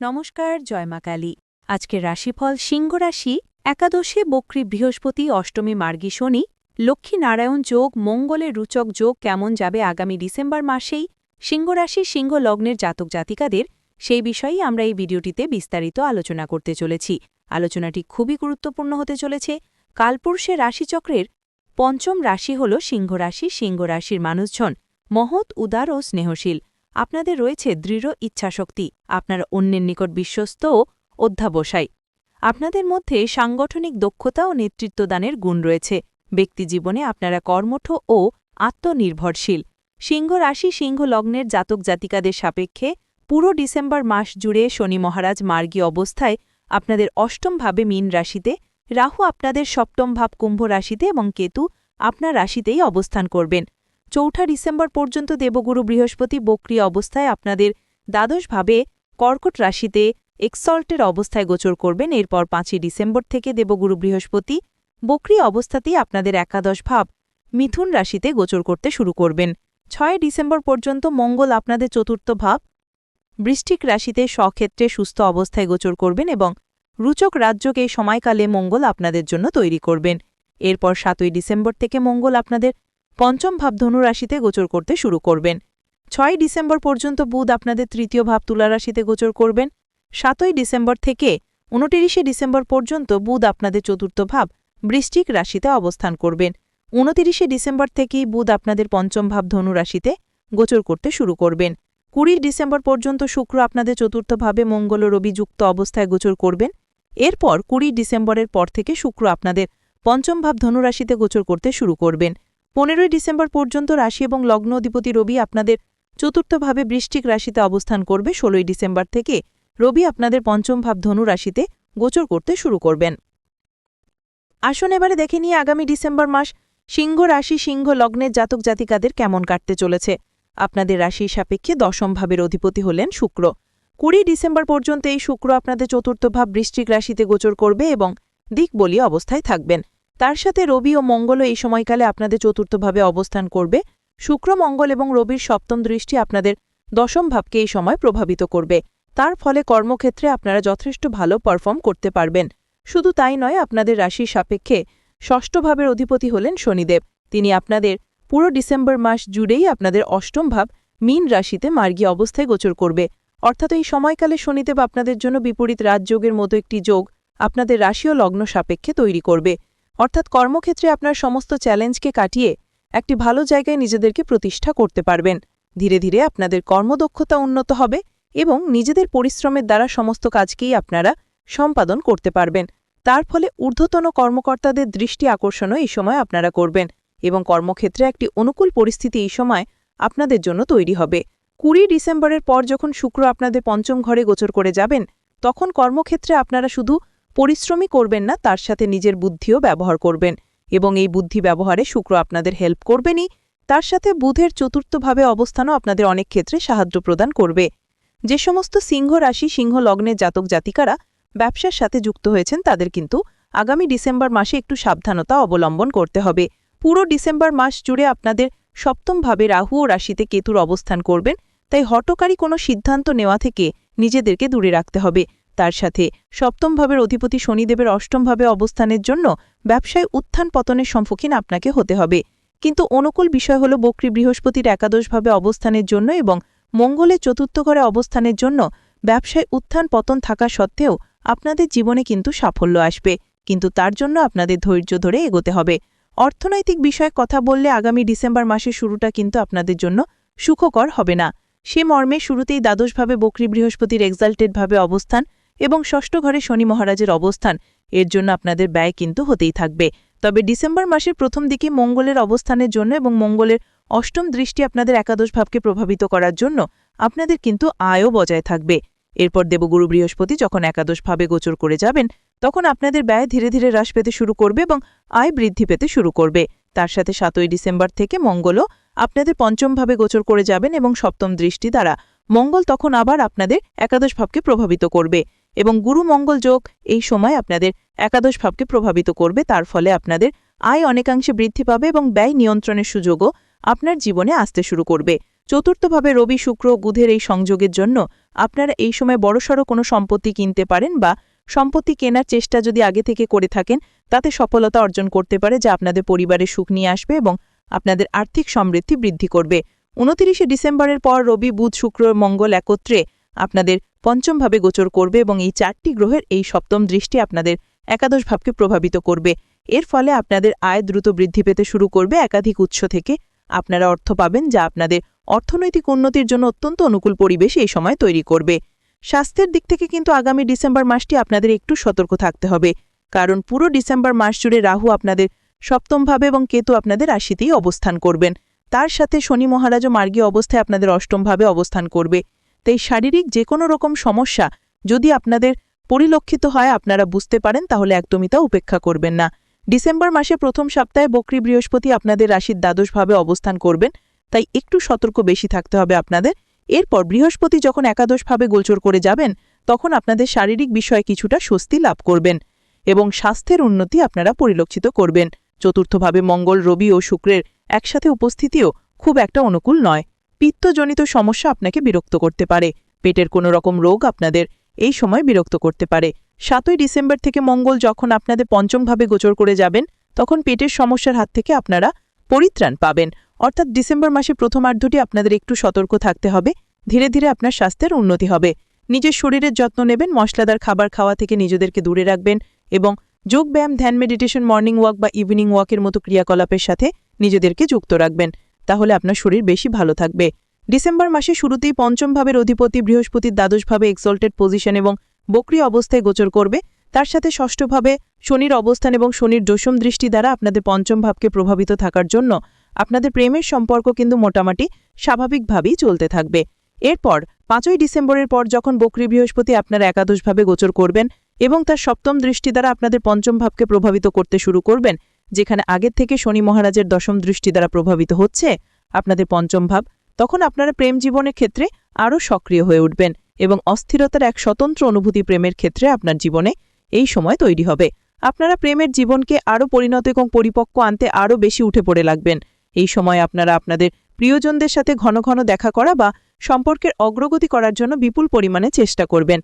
নমস্কার, জয় মা কালী। আজকের রাশিফল সিংহ রাশি, একাদশে বক্রী বৃহস্পতি, অষ্টমী মার্গী শনি, লক্ষ্মী নারায়ণ যোগ মঙ্গলের রুচক যোগ কেমন যাবে আগামী ডিসেম্বর মাসেই? সিংহ রাশি, সিংহ লগ্নের জাতক জাতিকাদের, সেই বিষয়েই আমরা এই ভিডিওটিতে বিস্তারিত আলোচনা করতে চলেছি। আলোচনাটি খুবই গুরুত্বপূর্ণ হতে চলেছে। কালপুরুষে রাশিচক্রের পঞ্চম রাশি হল সিংহ রাশি। সিংহ রাশির মানুষজন মহৎ, উদার ও স্নেহশীল। আপনাদের রয়েছে দৃঢ় ইচ্ছাশক্তি, আপনার অন্যের নিকট বিশ্বস্ত ও অধ্যাবসায়। আপনাদের মধ্যে সাংগঠনিক দক্ষতা ও নেতৃত্বদানের গুণ রয়েছে। ব্যক্তিজীবনে আপনারা কর্মঠ ও আত্মনির্ভরশীল। সিংহ রাশি সিংহ লগ্নের জাতক জাতিকাদের সাপেক্ষে পুরো ডিসেম্বর মাস জুড়ে শনি মহারাজ মার্গী অবস্থায় আপনাদের অষ্টম ভাবে মীন রাশিতে, রাহু আপনাদের সপ্তম ভাব কুম্ভ রাশিতে এবং কেতু আপনার রাশিতেই অবস্থান করবেন। চৌঠা ডিসেম্বর পর্যন্ত দেবগুরু বৃহস্পতি বক্রিয় অবস্থায় আপনাদের দ্বাদশভাবে কর্কট রাশিতে এক্সল্টের অবস্থায় গোচর করবেন। এরপর পাঁচই ডিসেম্বর থেকে দেবগুরু বৃহস্পতি বক্রিয় অবস্থাতেই আপনাদের একাদশ ভাব মিথুন রাশিতে গোচর করতে শুরু করবেন। ছয় ডিসেম্বর পর্যন্ত মঙ্গল আপনাদের চতুর্থ ভাব বৃষ্টিক রাশিতে স্বক্ষেত্রে সুস্থ অবস্থায় গোচর করবেন এবং রুচক রাজ্যক সময়কালে মঙ্গল আপনাদের জন্য তৈরি করবেন। এরপর সাতই ডিসেম্বর থেকে মঙ্গল আপনাদের পঞ্চম ভাব ধনুরাশিতে গোচর করতে শুরু করবেন। ছয় ডিসেম্বর পর্যন্ত বুধ আপনাদের তৃতীয় ভাব তুলারাশিতে গোচর করবেন। সাতই ডিসেম্বর থেকে উনতিরিশে ডিসেম্বর পর্যন্ত বুধ আপনাদের চতুর্থ ভাব বৃশ্চিক রাশিতে অবস্থান করবেন। উনতিরিশে ডিসেম্বর থেকেই বুধ আপনাদের পঞ্চম ভাব ধনুরাশিতে গোচর করতে শুরু করবেন। কুড়ি ডিসেম্বর পর্যন্ত শুক্র আপনাদের চতুর্থ ভাবে মঙ্গল ও রবি যুক্ত অবস্থায় গোচর করবেন। এরপর কুড়ি ডিসেম্বরের পর থেকে শুক্র আপনাদের পঞ্চম ভাব ধনুরাশিতে গোচর করতে শুরু করবেন। পনেরোই ডিসেম্বর পর্যন্ত রাশি এবং লগ্ন অধিপতি রবি আপনাদের চতুর্থভাবে বৃষ্টিক রাশিতে অবস্থান করবে। ষোলোই ডিসেম্বর থেকে রবি আপনাদের পঞ্চম ভাব ধনু রাশিতে গোচর করতে শুরু করবেন। আসুন এবারে দেখে নিয়ে আগামী ডিসেম্বর মাস। সিংহ রাশি, সিংহ লগ্নের জাতক জাতিকাদের কেমন কাটতে চলেছে? আপনাদের রাশির সাপেক্ষে দশম ভাবের অধিপতি হলেন শুক্র। কুড়ি ডিসেম্বর পর্যন্ত এই শুক্র আপনাদের চতুর্থ ভাব বৃষ্টিক রাশিতে গোচর করবে এবং দিক বলি অবস্থায় থাকবেন। তার সাথে রবি ও মঙ্গলও এই সময়কালে আপনাদের চতুর্থভাবে অবস্থান করবে। শুক্র, মঙ্গল এবং রবির সপ্তম দৃষ্টি আপনাদের দশম ভাবকে এই সময় প্রভাবিত করবে। তার ফলে কর্মক্ষেত্রে আপনারা যথেষ্ট ভালো পারফর্ম করতে পারবেন। শুধু তাই নয়, আপনাদের রাশির সাপেক্ষে ষষ্ঠ ভাবের অধিপতি হলেন শনিদেব। তিনি আপনাদের পুরো ডিসেম্বর মাস জুড়েই আপনাদের অষ্টম ভাব মীন রাশিতে মার্গী অবস্থায় গোচর করবে। অর্থাৎ এই সময়কালে শনিদেব আপনাদের জন্য বিপরীত রাজযোগের মতো একটি যোগ আপনাদের রাশি ও লগ্ন সাপেক্ষে তৈরি করবে। অর্থাৎ কর্মক্ষেত্রে আপনার সমস্ত চ্যালেঞ্জকে কাটিয়ে একটি ভালো জায়গায় নিজেদেরকে প্রতিষ্ঠা করতে পারবেন। ধীরে ধীরে আপনাদের কর্মদক্ষতা উন্নত হবে এবং নিজেদের পরিশ্রমের দ্বারা সমস্ত কাজকেই আপনারা সম্পাদন করতে পারবেন। তার ফলে ঊর্ধ্বতন কর্মকর্তাদের দৃষ্টি আকর্ষণও এই সময় আপনারা করবেন এবং কর্মক্ষেত্রে একটি অনুকূল পরিস্থিতি এই সময় আপনাদের জন্য তৈরি হবে। কুড়ি ডিসেম্বরের পর যখন শুক্র আপনাদের পঞ্চম ঘরে গোচর করে যাবেন, তখন কর্মক্ষেত্রে আপনারা শুধু পরিশ্রমই করবেন না, তার সাথে নিজের বুদ্ধিও ব্যবহার করবেন। এবং এই বুদ্ধি ব্যবহারে শুক্র আপনাদের হেল্প করবেনই। তার সাথে বুধের চতুর্থভাবে অবস্থানও আপনাদের অনেক ক্ষেত্রে সাহায্য প্রদান করবে। যে সমস্ত সিংহ রাশি, সিংহ লগ্নের জাতক জাতিকারা ব্যবসার সাথে যুক্ত হয়েছেন, তাদের কিন্তু আগামী ডিসেম্বর মাসে একটু সাবধানতা অবলম্বন করতে হবে। পুরো ডিসেম্বর মাস জুড়ে আপনাদের সপ্তমভাবে রাহু ও রাশিতে কেতুর অবস্থান করবেন। তাই হটকারী কোনো সিদ্ধান্ত নেওয়া থেকে নিজেদেরকে দূরে রাখতে হবে। তার সাথে। সপ্তম ভাবের অধিপতি শনিদেবের অষ্টমভাবে অবস্থানের জন্য ব্যবসায় উত্থান পতনের সম্মুখীন আপনাকে হতে হবে। কিন্তু অনুকূল বিষয় হল বক্রী বৃহস্পতির একাদশভাবে অবস্থানের জন্য এবং মঙ্গলের চতুর্থ ঘরে অবস্থানের জন্য ব্যবসায় উত্থান পতন থাকা সত্ত্বেও আপনাদের জীবনে কিন্তু সাফল্য আসবে। কিন্তু তার জন্য আপনাদের ধৈর্য ধরে এগোতে হবে। অর্থনৈতিক বিষয়ে কথা বললে আগামী ডিসেম্বর মাসের শুরুটা কিন্তু আপনাদের জন্য সুখকর হবে না। সে মর্মে শুরুতেই দ্বাদশভাবে বক্রী বৃহস্পতির এক্সাল্টেডভাবে অবস্থান এবং ষষ্ঠ ঘরে শনি মহারাজের অবস্থান। এর জন্য আপনাদের ব্যয় কিন্তু হতেই থাকবে। তবে ডিসেম্বর মাসের প্রথম দিকে মঙ্গলের অবস্থানের জন্য এবং মঙ্গলের অষ্টম দৃষ্টি আপনাদের একাদশ ভাবকে প্রভাবিত করার জন্য আপনাদের কিন্তু আয়ও বজায় থাকবে। এরপর দেবগুরু বৃহস্পতি যখন একাদশ ভাবে গোচর করে যাবেন, তখন আপনাদের ব্যয় ধীরে ধীরে হ্রাস পেতে শুরু করবে এবং আয় বৃদ্ধি পেতে শুরু করবে। তার সাথে সাতই ডিসেম্বর থেকে মঙ্গলও আপনাদের পঞ্চমভাবে গোচর করে যাবেন এবং সপ্তম দৃষ্টি দ্বারা মঙ্গল তখন আবার আপনাদের একাদশ ভাবকে প্রভাবিত করবে এবং গুরু মঙ্গল যোগ এই সময় আপনাদের একাদশ ভাবকে প্রভাবিত করবে। তার ফলে আপনাদের আয় অনেকাংশে বৃদ্ধি পাবে এবং ব্যয় নিয়ন্ত্রণের সুযোগও আপনার জীবনে আসতে শুরু করবে। চতুর্থভাবে রবি, শুক্র, বুধের এই সংযোগের জন্য আপনারা এই সময় বড়সড় কোনো সম্পত্তি কিনতে পারেন বা সম্পত্তি কেনার চেষ্টা যদি আগে থেকে করে থাকেন, তাতে সফলতা অর্জন করতে পারে, যা আপনাদের পরিবারের সুখ নিয়ে আসবে এবং আপনাদের আর্থিক সমৃদ্ধি বৃদ্ধি করবে। উনতিরিশে ডিসেম্বরের পর রবি, বুধ, শুক্র, মঙ্গল একত্রে আপনাদের পঞ্চমভাবে গোচর করবে এবং এই চারটি গ্রহের এই সপ্তম দৃষ্টি আপনাদের একাদশ ভাবকে প্রভাবিত করবে। এর ফলে আপনাদের আয় দ্রুত বৃদ্ধি পেতে শুরু করবে। একাধিক উৎস থেকে আপনারা অর্থ পাবেন যা আপনাদের অর্থনৈতিক উন্নতির জন্য অত্যন্ত অনুকূল পরিবেশ এই সময় তৈরি করবে। স্বাস্থ্যের দিক থেকে কিন্তু আগামী ডিসেম্বর মাসটি আপনাদের একটু সতর্ক থাকতে হবে, কারণ পুরো ডিসেম্বর মাস জুড়ে রাহু আপনাদের সপ্তমভাবে এবং কেতু আপনাদের রাশিতেই অবস্থান করবেন। তার সাথে শনি মহারাজও মার্গীয় অবস্থায় আপনাদের অষ্টমভাবে অবস্থান করবে। তাই শারীরিক যে কোনো রকম সমস্যা যদি আপনাদের পরিলক্ষিত হয়, আপনারা বুঝতে পারেন, তাহলে একদমই তা উপেক্ষা করবেন না। ডিসেম্বর মাসে প্রথম সপ্তাহে বক্রী বৃহস্পতি আপনাদের রাশির দ্বাদশভাবে অবস্থান করবেন, তাই একটু সতর্ক বেশি থাকতে হবে আপনাদের। এরপর বৃহস্পতি যখন একাদশভাবে গোচর করে যাবেন, তখন আপনাদের শারীরিক বিষয়ে কিছুটা স্বস্তি লাভ করবেন এবং স্বাস্থ্যের উন্নতি আপনারা পরিলক্ষিত করবেন। চতুর্থভাবে মঙ্গল, রবি ও শুক্রের একসাথে উপস্থিতিও খুব একটা অনুকূল নয়। পিত্তজনিত সমস্যা আপনাকে বিরক্ত করতে পারে। পেটের কোনো রকম রোগ আপনাদের এই সময় বিরক্ত করতে পারে। সাতই ডিসেম্বর থেকে মঙ্গল যখন আপনাদের পঞ্চমভাবে গোচর করে যাবেন, তখন পেটের সমস্যার হাত থেকে আপনারা পরিত্রাণ পাবেন। অর্থাৎ ডিসেম্বর মাসে প্রথমার্ধটি আপনাদের একটু সতর্ক থাকতে হবে। ধীরে ধীরে আপনার স্বাস্থ্যের উন্নতি হবে। নিজের শরীরের যত্ন নেবেন, মশলাদার খাবার খাওয়া থেকে নিজেদেরকে দূরে রাখবেন এবং যোগব্যায়াম, ধ্যান মেডিটেশন মর্নিং ওয়াক বা ইভিনিং ওয়াকের মতো ক্রিয়াকলাপের সাথে নিজেদেরকে যুক্ত রাখবেন। তাহলে আপনার শরীর বেশি ভালো থাকবে। ডিসেম্বর মাসে শুরুতেই পঞ্চম ভাবের অধিপতি বৃহস্পতির দ্বাদশভাবে এক্সল্টেড পজিশন এবং বক্রি অবস্থায় গোচর করবে। তার সাথে ষষ্ঠভাবে শনির অবস্থান এবং শনির দশম দৃষ্টি দ্বারা আপনাদের পঞ্চম ভাবকে প্রভাবিত থাকার জন্য আপনাদের প্রেমের সম্পর্ক কিন্তু মোটামুটি স্বাভাবিকভাবেই চলতে থাকবে। এরপর পাঁচই ডিসেম্বরের পর যখন বক্রী বৃহস্পতি আপনারা একাদশভাবে গোচর করবেন এবং তার সপ্তম দৃষ্টি দ্বারা আপনাদের পঞ্চম ভাবকে প্রভাবিত করতে শুরু করবেন, যেখানে আগের থেকে শনি মহারাজের দশম দৃষ্টি দ্বারা প্রভাবিত হচ্ছে আপনাদের পঞ্চম ভাব, তখন আপনারা প্রেম জীবনের ক্ষেত্রে আরও সক্রিয় হয়ে উঠবেন এবং অস্থিরতার এক স্বতন্ত্র অনুভূতি প্রেমের ক্ষেত্রে আপনার জীবনে এই সময় তৈরি হবে। আপনারা প্রেমের জীবনকে আরও পরিণত এবং পরিপক্ক আনতে আরও বেশি উঠে পড়ে লাগবেন। এই সময় আপনারা আপনাদের প্রিয়জনদের সাথে ঘন ঘন দেখা করা বা সম্পর্কের অগ্রগতি করার জন্য বিপুল পরিমাণে চেষ্টা করবেন।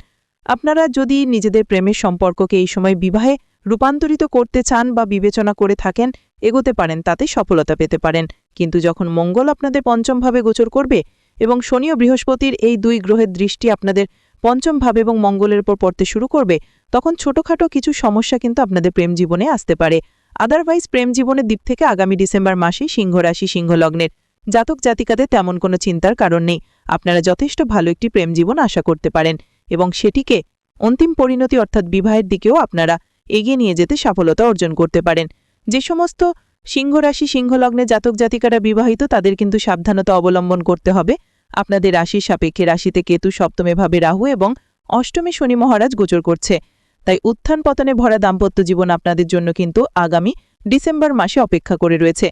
আপনারা যদি নিজেদের প্রেমের সম্পর্ককে এই সময় বিবাহে রূপান্তরিত করতে চান বা বিবেচনা করে থাকেন, এগোতে পারেন, তাতে সফলতা পেতে পারেন। কিন্তু যখন মঙ্গল আপনাদের পঞ্চমভাবে গোচর করবে এবং শনি ও বৃহস্পতির এই দুই গ্রহের দৃষ্টি আপনাদের পঞ্চম ভাবে এবং মঙ্গলের উপর পড়তে শুরু করবে, তখন ছোটখাটো কিছু সমস্যা কিন্তু আপনাদের প্রেম জীবনে আসতে পারে। আদারওয়াইজ প্রেম জীবনের দিক থেকে আগামী ডিসেম্বর মাসে সিংহ রাশি সিংহ লগ্নের জাতক জাতিকাদের তেমন কোনো চিন্তার কারণ নেই। আপনারা যথেষ্ট ভালো একটি প্রেম জীবন আশা করতে পারেন এবং সেটিকে অন্তিম পরিণতি অর্থাৎ বিবাহের দিকেও আপনারা এগিয়ে নিয়ে যেতে সফলতা অর্জন করতে পারেন। যে সমস্ত সিংহরাশি, সিংহলগ্নে জাতক জাতিকারা বিবাহিত, তাদের কিন্তু সাবধানতা অবলম্বন করতে হবে। আপনাদের রাশির সাপেক্ষে রাশিতে কেতু, সপ্তমে ভাবে রাহু এবং অষ্টমে শনি মহারাজ গোচর করছে। তাই উত্থান পতনে ভরা দাম্পত্য জীবন আপনাদের জন্য কিন্তু আগামী ডিসেম্বর মাসে অপেক্ষা করে রয়েছে।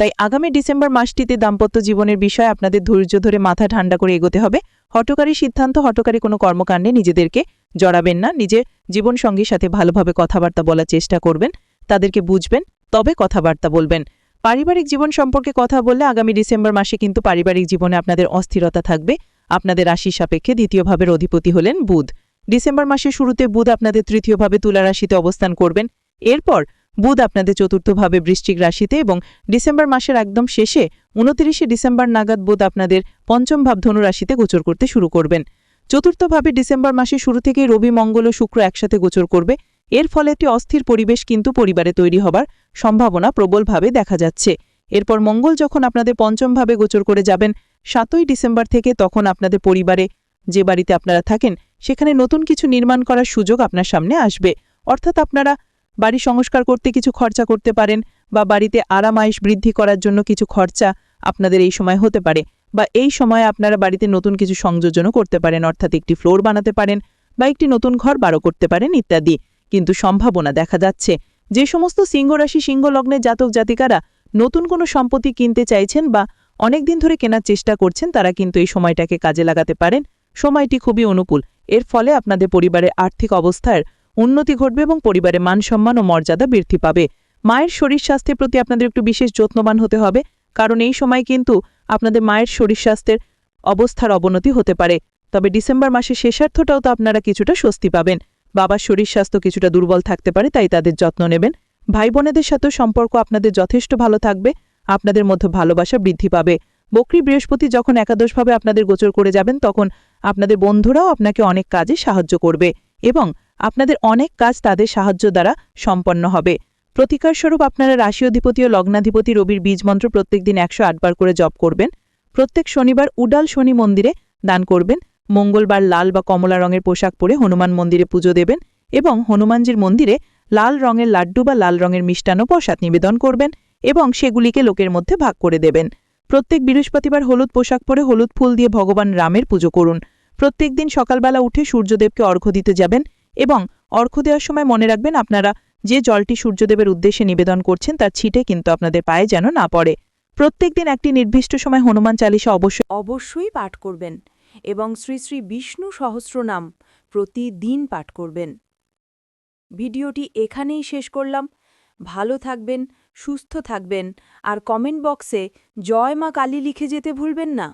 তাই আগামী ডিসেম্বর মাসটিতে দাম্পত্য জীবনের বিষয়ে আপনাদের ধৈর্য ধরে মাথা ঠান্ডা করে এগোতে হবে। হটকারী সিদ্ধান্ত, হটকারী কোনো কর্মকাণ্ডে নিজেদেরকে জড়াবেন না। নিজের জীবনসঙ্গীর সাথে ভালোভাবে কথাবার্তা বলার চেষ্টা করবেন। তাদেরকে বুঝবেন, তবে কথাবার্তা বলবেন। পারিবারিক জীবন সম্পর্কে কথা বললে আগামী ডিসেম্বর মাসে কিন্তু পারিবারিক জীবনে আপনাদের অস্থিরতা থাকবে। আপনাদের রাশির সাপেক্ষে দ্বিতীয় ভাবের অধিপতি হলেন বুধ। ডিসেম্বর মাসের শুরুতে বুধ আপনাদের তৃতীয়ভাবে তুলা রাশিতে অবস্থান করবেন। এরপর বুধ আপনাদের চতুর্থভাবে বৃশ্চিক রাশিতে এবং ডিসেম্বর মাসের একদম শেষে উনতিরিশে ডিসেম্বর নাগাদ বুধ আপনাদের পঞ্চম ভাব ধনু রাশিতে গোচর করতে শুরু করবেন। চতুর্থভাবে ডিসেম্বর মাসে শুরু থেকেই রবি, মঙ্গল ও শুক্র একসাথে গোচর করবে। এর ফলে একটি অস্থির পরিবেশ কিন্তু পরিবারে তৈরি হবার সম্ভাবনা প্রবলভাবে দেখা যাচ্ছে। এরপর মঙ্গল যখন আপনাদের পঞ্চমভাবে গোচর করে যাবেন, সাতই ডিসেম্বর থেকে তখন আপনাদের পরিবারে যে বাড়িতে আপনারা থাকেন, সেখানে নতুন কিছু নির্মাণ করার সুযোগ আপনার সামনে আসবে। অর্থাৎ আপনারা বাড়ি সংস্কার করতে কিছু খরচা করতে পারেন বা বাড়িতে আরাম আরামাইশ বৃদ্ধি করার জন্য কিছু খরচা আপনাদের এই সময় হতে পারে বা এই সময় আপনারা বাড়িতে নতুন কিছু সংযোজনও করতে পারেন, অর্থাৎ একটি ফ্লোর বানাতে পারেন বা একটি নতুন ঘর বারো করতে পারেন ইত্যাদি। কিন্তু সম্ভাবনা দেখা যাচ্ছে যে সমস্ত সিংহরাশি, সিংহলগ্নে জাতক জাতিকারা নতুন কোনো সম্পত্তি কিনতে চাইছেন বা অনেক দিন ধরে কেনার চেষ্টা করছেন, তারা কিন্তু এই সময়টাকে কাজে লাগাতে পারেন। সময়টি খুবই অনুকূল। এর ফলে আপনাদের পরিবারের আর্থিক অবস্থার উন্নতি ঘটবে এবং পরিবারে মান সম্মান ও মর্যাদা বৃদ্ধি পাবে। মায়ের শরীর স্বাস্থ্যের প্রতি আপনাদের একটু বিশেষ যত্নবান হতে হবে, কারণ এই সময় কিন্তু আপনাদের মায়ের শরীর স্বাস্থ্যের অবস্থার অবনতি হতে পারে। তবে ডিসেম্বর মাসের শেষার্থটাও তো আপনারা কিছুটা স্বস্তি পাবেন। বাবার শরীর স্বাস্থ্য কিছুটা দুর্বল থাকতে পারে, তাই তাদের যত্ন নেবেন। ভাই বোনেদের সাথেও সম্পর্ক আপনাদের যথেষ্ট ভালো থাকবে, আপনাদের মধ্যে ভালোবাসা বৃদ্ধি পাবে। বকরি বৃহস্পতি যখন একাদশভাবে আপনাদের গোচর করে যাবেন, তখন আপনাদের বন্ধুরাও আপনাকে অনেক কাজে সাহায্য করবে এবং আপনাদের অনেক কাজ তাদের সাহায্য দ্বারা সম্পন্ন হবে। প্রতিকারস্বরূপ আপনারা রাশি অধিপতি ও লগ্নাধিপতি রবির বীজ মন্ত্র প্রত্যেকদিন একশো আটবার করে জপ করবেন। প্রত্যেক শনিবার উডাল শনি মন্দিরে দান করবেন। মঙ্গলবার লাল বা কমলা রঙের পোশাক পরে হনুমান মন্দিরে পুজো দেবেন এবং হনুমানজির মন্দিরে লাল রঙের লাড্ডু বা লাল রঙের মিষ্টান্ন প্রসাদ নিবেদন করবেন এবং সেগুলিকে লোকের মধ্যে ভাগ করে দেবেন। প্রত্যেক বৃহস্পতিবার হলুদ পোশাক পরে হলুদ ফুল দিয়ে ভগবান রামের পুজো করুন। প্রত্যেক দিন সকালবেলা উঠে সূর্যদেবকে অর্ঘ্য দিতে যাবেন এবং অর্ঘ্য দেওয়ার সময় মনে রাখবেন আপনারা যে জলটি সূর্যদেবের উদ্দেশ্যে নিবেদন করছেন, তার ছিটে কিন্তু আপনাদের পায়ে যেন না পড়ে। প্রত্যেক দিন একটি নির্দিষ্ট সময় হনুমান চালিসা অবশ্যই অবশ্যই পাঠ করবেন এবং শ্রী শ্রী বিষ্ণু সহস্রনাম প্রতিদিন পাঠ করবেন। ভিডিওটি এখানেই শেষ করলাম। ভালো থাকবেন, সুস্থ থাকবেন আর কমেন্ট বক্সে জয় মা কালী লিখে যেতে ভুলবেন না।